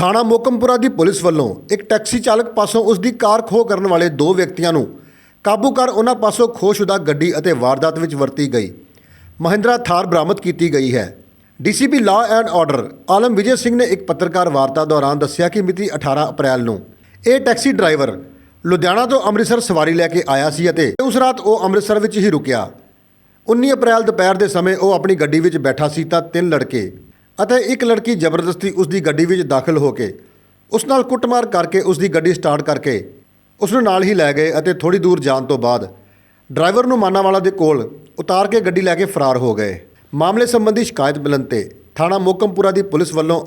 ਥਾਣਾ ਮੋਕਮਪੁਰਾ ਦੀ ਪੁਲਿਸ ਵੱਲੋਂ ਇੱਕ ਟੈਕਸੀ ਚਾਲਕ ਪਾਸੋਂ ਉਸ ਦੀ ਕਾਰ ਖੋਹ ਕਰਨ ਵਾਲੇ ਦੋ ਵਿਅਕਤੀਆਂ ਨੂੰ ਕਾਬੂ ਕਰ ਉਹਨਾਂ ਪਾਸੋਂ ਖੋਸ਼ੁਦਾ ਗੱਡੀ ਅਤੇ ਵਾਰਦਾਤ ਵਿੱਚ ਵਰਤੀ ਗਈ। ਮਹਿੰਦਰਾ ਥਾਰ ਬਰਾਮਦ ਕੀਤੀ ਗਈ ਹੈ। DCP law and order Alam Vijay Singh ਨੇ ਇੱਕ ਪੱਤਰਕਾਰ ਵਾਰਤਾ ਦੌਰਾਨ ਦੱਸਿਆ ਕਿ ਮਿਤੀ 18 ਅਪ੍ਰੈਲ ਨੂੰ ਇਹ ਟੈਕਸੀ ਡਰਾਈਵਰ ਲੁਧਿਆਣਾ ਤੋਂ ਅੰਮ੍ਰਿਤਸਰ ਸਵਾਰੀ ਲੈ ਕੇ ਆਇਆ ਸੀ ਅਤੇ ਉਸ ਰਾਤ ਉਹ ਅੰਮ੍ਰਿਤਸਰ ਵਿੱਚ ਹੀ ਰੁਕਿਆ। 19 ਅਪ੍ਰੈਲ ਦੁਪਹਿਰ ਦੇ ਸਮੇਂ ਉਹ ਆਪਣੀ ਗੱਡੀ ਵਿੱਚ ਬੈਠਾ ਸੀ ਤਾਂ ਤਿੰਨ ਲੜਕੇ ਅਤੇ ਇੱਕ ਲੜਕੀ ਜ਼ਬਰਦਸਤੀ ਉਸ ਦੀ ਗੱਡੀ ਵਿੱਚ ਦਾਖਲ ਹੋ ਕੇ, ਉਸ ਨਾਲ ਕੁੱਟਮਾਰ ਕਰਕੇ ਉਸ ਦੀ ਗੱਡੀ ਸਟਾਰਟ ਕਰਕੇ ਉਸ ਨੂੰ ਨਾਲ ਹੀ ਲੈ ਗਏ ਅਤੇ ਥੋੜੀ ਦੂਰ ਜਾਣ ਤੋਂ ਬਾਅਦ ਡਰਾਈਵਰ ਨੂੰ ਮਾਨਾਵਾਲਾ ਦੇ ਕੋਲ ਉਤਾਰ ਕੇ ਗੱਡੀ ਲੈ ਕੇ ਫਰਾਰ ਹੋ ਗਏ। ਮਾਮਲੇ ਸੰਬੰਧੀ ਸ਼ਿਕਾਇਤ ਮਿਲਣ ਤੇ ਥਾਣਾ ਮੋਕਮਪੁਰਾ ਦੀ ਪੁਲਿਸ ਵੱਲੋਂ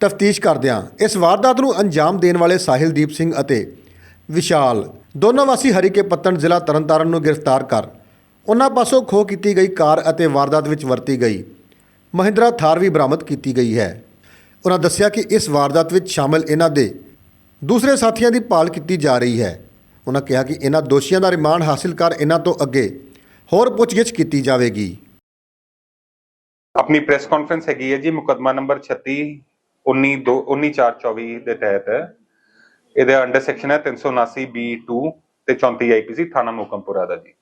ਤਫਤੀਸ਼ ਕਰਦਿਆਂ ਇਸ ਵਾਰਦਾਤ ਨੂੰ ਅੰਜਾਮ ਦੇਣ ਵਾਲੇ ਸਾਹਿਲਦੀਪ ਸਿੰਘ ਅਤੇ ਵਿਸ਼ਾਲ, ਦੋਨੋਂ ਵਾਸੀ ਹਰੀਕੇ ਪੱਤਣ ਜ਼ਿਲ੍ਹਾ ਤਰਨਤਾਰਨ ਨੂੰ ਗ੍ਰਿਫਤਾਰ ਕਰ, ਉਹਨਾਂ ਪਾਸੋਂ ਖੋਹ ਕੀਤੀ ਗਈ ਕਾਰ ਅਤੇ ਵਾਰਦਾਤ ਵਿੱਚ ਵਰਤੀ ਗਈ। ਮਹਿੰਦਰਾ ਥਾਰ ਵੀ ਬਰਾਮਦ ਕੀਤੀ ਗਈ ਹੈ। ਉਹਨਾਂ ਦੱਸਿਆ ਕਿ ਇਸ ਵਾਰਦਾਤ ਵਿੱਚ ਸ਼ਾਮਲ ਇਹਨਾਂ ਦੇ ਦੂਸਰੇ ਸਾਥੀਆਂ ਦੀ ਭਾਲ ਕੀਤੀ ਜਾ ਰਹੀ ਹੈ। ਉਹਨਾਂ ਕਿਹਾ ਕਿ ਇਹਨਾਂ ਦੋਸ਼ੀਆਂ ਦਾ ਰਿਮਾਂਡ ਹਾਸਿਲ ਕਰ ਇਹਨਾਂ ਤੋਂ ਅੱਗੇ ਹੋਰ ਪੁੱਛਗਿੱਛ ਕੀਤੀ ਜਾਵੇਗੀ। ਆਪਣੀ ਪ੍ਰੈਸ ਕਾਨਫਰੰਸ ਹੈਗੀ ਹੈ ਜੀ, ਮੁਕਦਮਾ ਨੰਬਰ 36 19 2 19424 ਦੇ ਤਹਿਤ। ਹੈ ਇਹਦੇ ਅੰਡਰ ਸੈਕਸ਼ਨ ਹੈ 379 B2 ਤੇ 34 ਆਈਪੀਸੀ ਥਾਣਾ ਮੋਕਮਪੁਰਾ ਦਾ ਜੀ।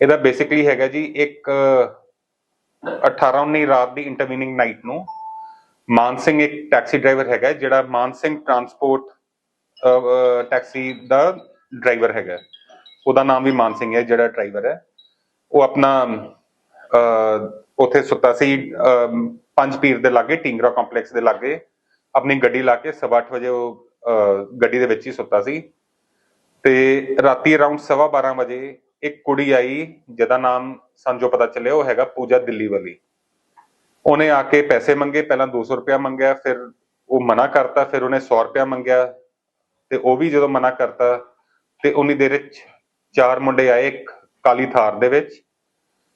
ਇਹਦਾ ਬੇਸਿਕਲੀ ਹੈਗਾ ਜੀ, ਇੱਕ 18 19 ਰਾਤ ਦੀ ਇੰਟਰਵੀਨਿੰਗ ਨਾਈਟ ਨੂੰ ਮਾਨ ਸਿੰਘ ਇੱਕ ਟੈਕਸੀ ਡਰਾਈਵਰ ਹੈਗਾ ਜਿਹੜਾ ਮਾਨ ਸਿੰਘ ਟਰਾਂਸਪੋਰਟ ਟੈਕਸੀ ਦਾ ਡਰਾਈਵਰ ਹੈਗਾ ਉਹਦਾ ਨਾਮ ਵੀ ਮਾਨ ਸਿੰਘ ਹੈ ਜਿਹੜਾ ਡਰਾਈਵਰ ਹੈ। ਉਹ ਆਪਣਾ ਅਹ, ਉੱਥੇ ਸੁੱਤਾ ਸੀ ਪੰਜ ਪੀਰ ਦੇ ਲਾਗੇ ਟਿੰਗਰਾ ਕੰਪਲੈਕਸ ਦੇ ਲਾਗੇ। ਆਪਣੀ ਗੱਡੀ ਲਾ ਕੇ ਸਵਾ ਅੱਠ ਵਜੇ ਉਹ ਗੱਡੀ ਦੇ ਵਿੱਚ ਹੀ ਸੁੱਤਾ ਸੀ। ਤੇ ਰਾਤੀ ਅਰਾਊਂਡ ਸਵਾ 12 ਵਜੇ ਇੱਕ ਕੁੜੀ ਆਈ, ਜਿਹਦਾ ਨਾਮ ਸਾਨੂੰ ਜੋ ਪਤਾ ਚੱਲਿਆ ਉਹ ਹੈਗਾ ਪੂਜਾ ਦਿੱਲੀ ਵਾਲੀ ਉਹਨੇ ਆ ਕੇ ਪੈਸੇ ਮੰਗੇ, ਪਹਿਲਾਂ 200 ਰੁਪਇਆ ਮੰਗਿਆ, ਫਿਰ ਉਹ ਮਨਾ ਕਰਤਾ, ਫਿਰ ਉਹਨੇ 100 ਰੁਪਇਆ ਮੰਗਿਆ, ਤੇ ਉਹ ਵੀ ਜਦੋਂ ਮਨਾ ਕਰਤਾ, ਤੇ ਉਨੀ ਦੇਰ ਵਿੱਚ ਚਾਰ ਮੁੰਡੇ ਆਏ ਇੱਕ ਕਾਲੀ ਥਾਰ ਦੇ ਵਿੱਚ,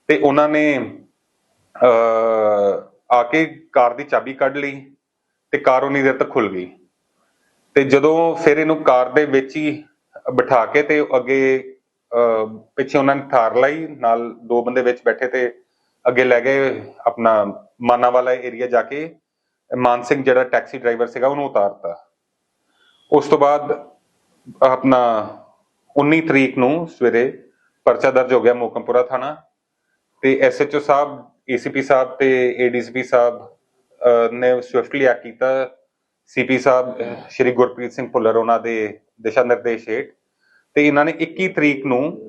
ਤੇ ਉਹਨਾਂ ਨੇ ਆ ਕੇ ਕਾਰ ਦੀ ਚਾਬੀ ਕੱਢ ਲਈ, ਤੇ ਕਾਰ ਉਨੀ ਦੇਰ ਤੱਕ ਖੁੱਲ ਗਈ। ਤੇ ਜਦੋਂ ਫਿਰ ਇਹਨੂੰ ਕਾਰ ਦੇ ਵਿੱਚ ਹੀ ਬਿਠਾ ਕੇ ਤੇ ਅੱਗੇ ਪਿੱਛੇ ਉਹਨਾਂ ਨੇ ਥਾਰ ਲਾਈ, ਨਾਲ ਦੋ ਬੰਦੇ ਵਿੱਚ ਬੈਠੇ ਤੇ ਅੱਗੇ ਲੈ ਗਏ ਆਪਣਾ ਮਾਨਾ ਵਾਲਾ ਏਰੀਆ ਜਾ ਕੇ। ਮਾਨ ਸਿੰਘ ਜਿਹੜਾ ਟੈਕਸੀ ਡਰਾਈਵਰ ਸੀਗਾ, ਉਹਨੂੰ ਉਤਾਰਤਾ। ਉਸ ਤੋਂ ਬਾਅਦ ਆਪਣਾ 19 ਤਰੀਕ ਨੂੰ ਸਵੇਰੇ ਪਰਚਾ ਦਰਜ ਹੋ ਗਿਆ ਮੋਕਮਪੁਰਾ ਥਾਣਾ। ਤੇ ਐਸਐਚਓ ਸਾਹਿਬ ਏਸੀਪੀ ਸਾਹਿਬ ਤੇ ਏਡੀਸੀਪੀ ਸਾਹਿਬ ਨੇ ਸਵਿਫਟਲੀ ਐਕਟ ਕੀਤਾ। ਸੀਪੀ ਸਾਹਿਬ ਸ਼੍ਰੀ ਗੁਰਪ੍ਰੀਤ ਸਿੰਘ ਭੁੱਲਰ, ਉਹਨਾਂ ਦੇ ਦਿਸ਼ਾ ਨਿਰਦੇਸ਼ ਹੇਠ ਤੇ ਇਹਨਾਂ ਨੇ 21 ਤਰੀਕ ਨੂੰ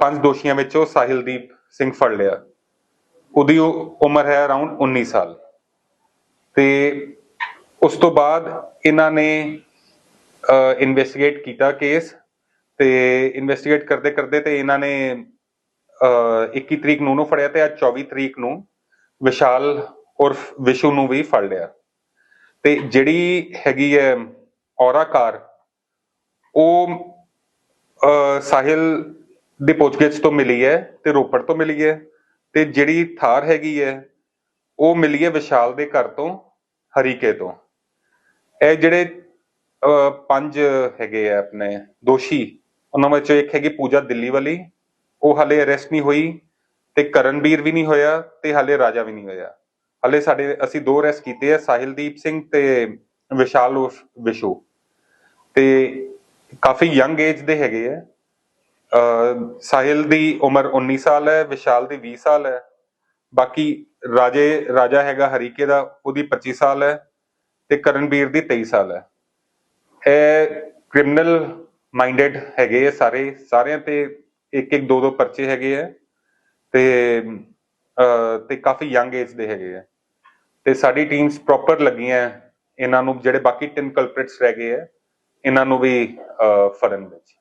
ਪੰਜ ਦੋਸ਼ੀਆਂ ਵਿੱਚੋਂ ਸਾਹਿਲਦੀਪ ਸਿੰਘ ਫੜ ਲਿਆ। ਉਹਦੀ ਉਮਰ ਹੈ ਅਰਾਊਂਡ 19 ਸਾਲ। ਤੇ ਉਸ ਤੋਂ ਬਾਅਦ ਇਹਨਾਂ ਨੇ ਇਨਵੈਸਟੀਗੇਟ ਕੀਤਾ ਕੇਸ ਤੇ ਇਨਵੈਸਟੀਗੇਟ ਕਰਦੇ ਕਰਦੇ ਤੇ ਇਹਨਾਂ ਨੇ, ਅਹ 21 ਤਰੀਕ ਨੂੰ ਨੂੰ ਫੜਿਆ ਤੇ ਅੱਜ 24 ਤਰੀਕ ਨੂੰ ਵਿਸ਼ਾਲ ਉਰਫ ਵਿਸ਼ੂ ਨੂੰ ਵੀ ਫੜ ਲਿਆ। ਤੇ ਜਿਹੜੀ ਹੈਗੀ ਹੈ ਔਰਾ ਕਾਰ ਉਹ ਸਾਹਿਲ ਦੀ ਪੁੱਛਗਿੱਛ ਤੋਂ ਮਿਲੀ ਹੈ ਤੇ ਰੋਪੜ ਤੋਂ ਮਿਲੀ ਹੈ ਤੇ ਜਿਹੜੀ ਥਾਰ ਹੈਗੀ ਹੈ, ਉਹ ਮਿਲੀ ਹੈ ਵਿਸ਼ਾਲ ਦੇ ਘਰ ਤੋਂ, ਹਰੀਕੇ ਤੋਂ। ਇਹ ਜਿਹੜੇ ਪੰਜ ਹੈਗੇ ਆ ਆਪਣੇ ਦੋਸ਼ੀ, ਉਹਨਾਂ ਵਿੱਚੋਂ ਇੱਕ ਹੈਗੀ ਪੂਜਾ ਦਿੱਲੀ ਵਾਲੀ ਉਹ ਹਾਲੇ ਅਰੈਸਟ ਨਹੀਂ ਹੋਈ ਤੇ ਕਰਨਵੀਰ ਵੀ ਨਹੀਂ ਹੋਇਆ ਤੇ ਹਾਲੇ ਰਾਜਾ ਵੀ ਨਹੀਂ ਹੋਇਆ। ਹਾਲੇ ਸਾਡੇ, ਅਸੀਂ ਦੋ ਅਰੈਸਟ ਕੀਤੇ ਆ, ਸਾਹਿਲਦੀਪ ਸਿੰਘ ਤੇ ਵਿਸ਼ਾਲ ਵਿਸ਼ੂ। ਤੇ ਕਾਫੀ ਯੰਗ ਏਜ ਦੇ ਹੈਗੇ ਆ। ਸਾਹਿਲ ਦੀ ਉਮਰ 19 ਸਾਲ ਹੈ, ਵਿਸ਼ਾਲ ਦੀ 20 ਸਾਲ ਹੈ। ਬਾਕੀ ਰਾਜੇ, ਰਾਜਾ ਹੈਗਾ ਹਰੀਕੇ ਦਾ, ਉਹਦੀ 25 ਸਾਲ ਹੈ ਤੇ ਕਰਨਵੀਰ ਦੀ 23 ਸਾਲ ਹੈ। ਇਹ ਕ੍ਰਿਮੀਨਲ ਮਾਈਂਡਡ ਹੈਗੇ ਆ ਸਾਰੇ, ਸਾਰਿਆਂ ਤੇ ਇੱਕ ਇੱਕ ਦੋ ਦੋ ਪਰਚੇ ਹੈਗੇ ਆ ਤੇ ਤੇ ਕਾਫੀ ਯੰਗ ਏਜ ਦੇ ਹੈਗੇ ਆ। ਤੇ ਸਾਡੀ ਟੀਮਸ ਪ੍ਰੋਪਰ ਲੱਗੀਆਂ। ਇਹਨਾਂ ਨੂੰ ਜਿਹੜੇ ਬਾਕੀ ਤਿੰਨ ਕਲਪ੍ਰਿਟਸ ਰਹਿ ਗਏ ਆ। ਇਹਨਾਂ ਨੂੰ ਵੀ ਅਹ, ਫੜਨ ਵਿੱਚ।